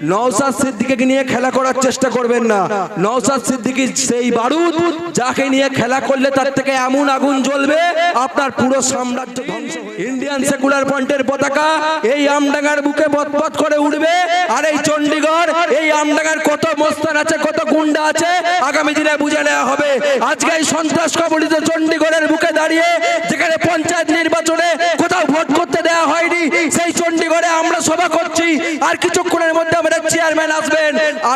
নওসাদ সিদ্দিকে নিয়ে খেলা করার চেষ্টা করবেন না। নওসাদ সিদ্দিকি সেই বারুদ যাকে নিয়ে খেলা করলে তার থেকে এমন আগুন জ্বলবে, আপনার পুরো সাম্রাজ্য ধ্বংস ইন্ডিয়ান সেকুলার ফ্রন্টের পতাকা এই আমডাঙ্গার বুকে পথ করে উঠবে, আর এই চণ্ডীগড়, এই আমডাঙ্গার কত মস্তান আছে, কত গুন্ডা আছে, আগামী দিনে বুঝে নেওয়া হবে। আজকে এই সন্ত্রাস কবলিত চণ্ডীগড়ের বুকে দাঁড়িয়ে, যেখানে পঞ্চায়েত নির্বাচনে কোথাও ভোট করতে দেওয়া হয়নি, সেই চণ্ডীগড়ে আমরা সভা করছি, আর কিছুক্ষণের মধ্যে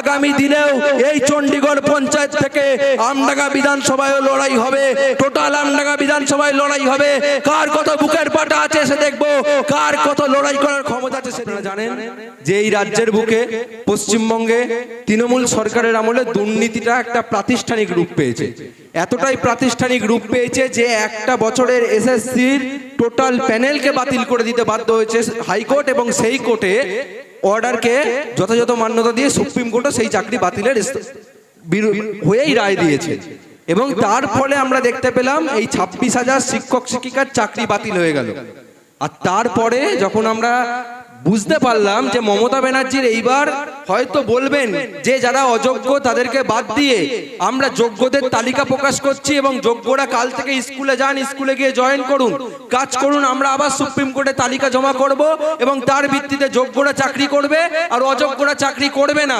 আগামী দিনেও এই চণ্ডীগড় পঞ্চায়েত থেকে আমডাঙ্গা বিধানসভায় লড়াই হবে। টোটাল আমডাঙ্গা বিধানসভায় লড়াই হবে। কার কত বুকের পাটা আছে সে দেখব। কার কত লড়াই করার ক্ষমতা আছে সেটা জানেন। যে এই রাজ্যের বুকে পশ্চিমবঙ্গে তৃণমূল সরকারের আমলে দুর্নীতিটা একটা প্রাতিষ্ঠানিক রূপ পেয়েছে। এতটাই প্রাতিষ্ঠানিক রূপ পেয়েছে যে একটা বছরের এসএসসির টোটাল প্যানেলকে বাতিল করে দিতে বাধ্য হয়েছে হাইকোর্ট এবং সেই কোর্টে অর্ডারকে যথাযথ মান্যতা দিয়ে সুপ্রিম কোর্টও সেই চাকরি বাতিলের হয়েই রায় দিয়েছে। এবং তার ফলে আমরা দেখতে পেলাম এই ছাব্বিশ হাজার শিক্ষক শিক্ষিকার চাকরি বাতিল হয়ে গেল। আর তারপরে যখন আমরা বুঝতে পারলাম যে মমতা ব্যানার্জির এইবার হয়তো বলবেন যে যারা অযোগ্য তাদেরকে বাদ দিয়ে আমরা যোগ্যদের তালিকা প্রকাশ করছি এবং যোগ্যরা কাল থেকে স্কুলে যান, স্কুলে গিয়ে জয়েন করুন। কাজ করুন, আমরা আবার সুপ্রিম কোর্টে তালিকা জমা করব এবং তার ভিত্তিতে যোগ্যরা চাকরি করবে আর অযোগ্যরা চাকরি করবে না।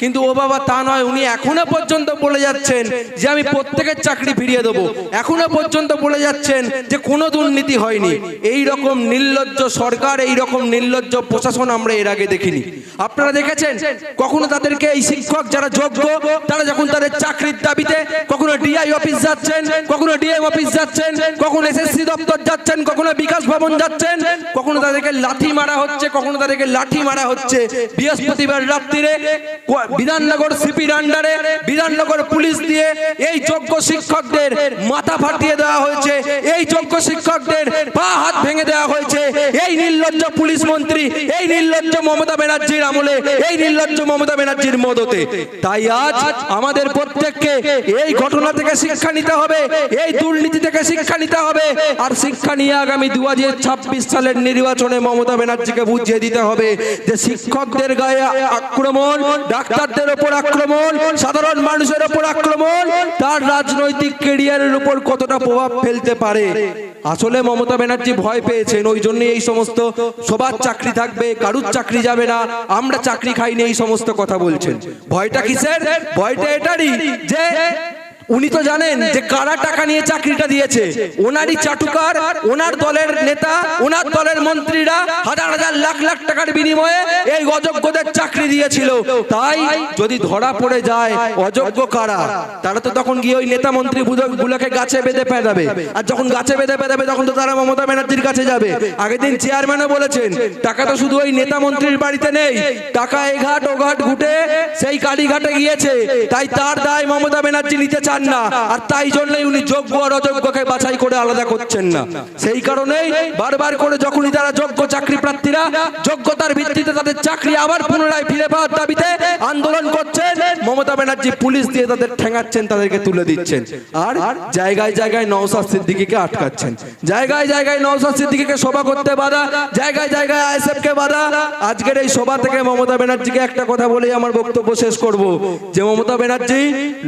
কিন্তু ও বাবা তা নয়, উনি এখনও পর্যন্ত বলে যাচ্ছেন যে আমি প্রত্যেকের চাকরি ফিরিয়ে দেবো। এখনও পর্যন্ত বলে যাচ্ছেন যে কোনো দুর্নীতি হয়নি। এই রকম নির্লজ্জ সরকার এই রকম নির্লজ্জ প্রশাসন আমরা এর আগে দেখিনি। আপনারা দেখেছেন? কখনো তাদেরকে এই শিক্ষক যারা যোগ্য, তারা যখন তাদের চাকরির দাবিতে কখনো ডিআই অফিস যাচ্ছেন, কখনো ডিএম অফিস যাচ্ছেন, কখনো এসএসসি দপ্তর যাচ্ছেন, কখনো বিকাশ ভবন যাচ্ছেন, কখনো তাদেরকে লাঠি মারা হচ্ছে, কখনো তাদেরকে লাঠি মারা হচ্ছে। বৃহস্পতিবার রাত্রিরে বিধাননগর সিপির আন্ডারে বিধাননগর পুলিশ দিয়ে এই যোগ্য শিক্ষকদের মাথা ফাটিয়ে দেওয়া হয়েছে। এই যোগ্য শিক্ষকদের পা ভেঙে দেওয়া হয়েছে। এই নির্লজ্জ পুলিশ মন্ত্রী, এই নির্লজ্জ মমতা ব্যানার্জির আমলে, এই নির্লজ্জ মমতা ব্যানার্জির মদতে। তাই আজ আমাদের প্রত্যেককে এই ঘটনা থেকে শিক্ষা নিতে হবে, এই দুর্নীতি থেকে শিক্ষা নিতে হবে, আর শিক্ষা নিয়ে আগামী দু সালের নির্বাচনে মমতা ব্যানার্জিকে বুঝিয়ে দিতে হবে যে শিক্ষকদের গায়ে আক্রমণ, ডাক্তারদের ওপর আক্রমণ, সাধারণ মানুষের ওপর আক্রমণ, তার রাজনৈতিক কেরিয়ারের উপর কতটা প্রভাব ফেলতে পারে? আসলে মমতা ব্যানার্জি ভয় পেয়েছেন, ওই জন্য এই সমস্ত সবার চাকরি থাকবে, কারুর চাকরি যাবে না, আমরা চাকরি খাইনি, এই সমস্ত কথা বলছেন। ভয়টা কিসের? ভয়টা এটারই যে উনি তো জানেন যে কারা টাকা নিয়ে চাকরিটা দিয়েছে। ওনারই চাটুকার, ওনার দলের নেতা, ওনার দলের মন্ত্রীরা হাজার হাজার লাখ লাখ টাকার বিনিময়ে এই অযোগ্যদের চাকরি দিয়েছিল। তাই যদি ধরা পড়ে যায়, অযোগ্য কারা? তারা তো তখন গিয়ে ওই নেতা মন্ত্রী গুলোকে গাছে বেঁধে পেঁধাবে। আর যখন গাছে বেঁধে পেঁধাবে, তখন তো তারা মমতা ব্যানার্জির কাছে যাবে। আগের দিন চেয়ারম্যানও বলেছেন, টাকা তো শুধু ওই নেতা মন্ত্রীর বাড়িতে নেই, টাকা এ ঘাট ও ঘাট ঘুটে সেই কালীঘাটে গিয়েছে। তাই তার দায় মমতা ব্যানার্জি নিতে চান না। আর তাই জন্যই উনি যোগ্য আর অযোগ্যকে বাছাই করে আলাদা করছেন না। সেই কারণেই বারবার করে যখনই তারা যোগ্য চাকরি প্রার্থীরা, যোগ্যতার ভিত্তিতে তাদের চাকরি আবার পুনরায় ফিরে পাওয়ার দাবিতে আন্দোলন করছেন, মমতা ব্যানার্জি পুলিশ দিয়ে তাদের ঠেঙাচ্ছেন, তাদেরকে তুলে দিচ্ছেন। আর জায়গায় জায়গায় নওসাদ সিদ্দিকীকে আটকাচ্ছেন। জায়গায় জায়গায় নওসাদ সিদ্দিকীকে সভা করতে বাধা, জায়গায় জায়গায় আইএসএফ কে বাধা। আজকের এই সভা থেকে মমতা ব্যানার্জিকে একটা কথা বলেই আমার বক্তব্য শেষ করব। যে মমতা ব্যানার্জি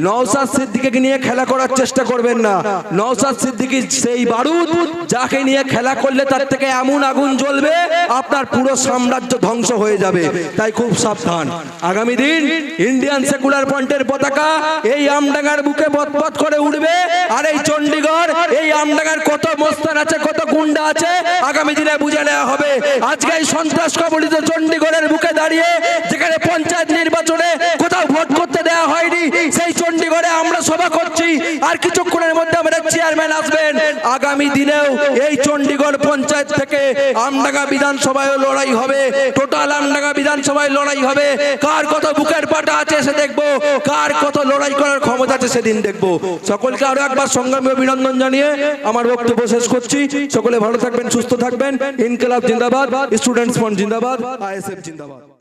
নওসাদ সিদ্দিকীকে নিয়ে খেলা করার চেষ্টা করবেন না। নওসাদ সিদ্দিকী সেই বারুদ যাকে নিয়ে খেলা করলে তার থেকে এমন আগুন জ্বলবে, আপনার পুরো সাম্রাজ্য ধ্বংস হয়ে যাবে। তাই খুব সাবধান। আগামী দিন ইন্ডিয়ান সেকুলার ফ্রন্টের পতাকা এই আমডাঙ্গার বুকে পথ করে উঠবে। আর এই চণ্ডীগড়, এই আমডাঙ্গার কত মস্তান আছে, কত গুন্ডা আছে, আগামী দিনে বুঝে নেওয়া হবে। আজকে এই সন্ত্রাস কবলিত চণ্ডীগড়ের বুকে দাঁড়িয়ে যেখানে পঞ্চায়েত নির্বাচনে কোথাও ভোট করতে দেওয়া হয়নি সেই চণ্ডীগড়ে আমরা সভা করছি। আর কিছুক্ষণের মধ্যে আমাদের চেয়ারম্যান আসবেন। আগামী দিনেও এই চণ্ডীগড় পঞ্চায়েত থেকে আমডাঙ্গা বিধানসভায় লড়াই হবে। টোটাল আমডাঙ্গা বিধানসভায় লড়াই হবে। কার কত বুকের পাটা আছে সে দেখব। কার কত লড়াই করার ক্ষমতা আছে সেদিন দেখব। সকলকে আরও একবার সংগ্রামী অভিনন্দন জানিয়ে আমার বক্তব্য শেষ করছি। সকলে ভালো থাকবেন, সুস্থ থাকবেন। ইনকলাব জিন্দাবাদ, স্টুডেন্টস ফ্রন্ট জিন্দাবাদ, আইএসএফ জিন্দাবাদ।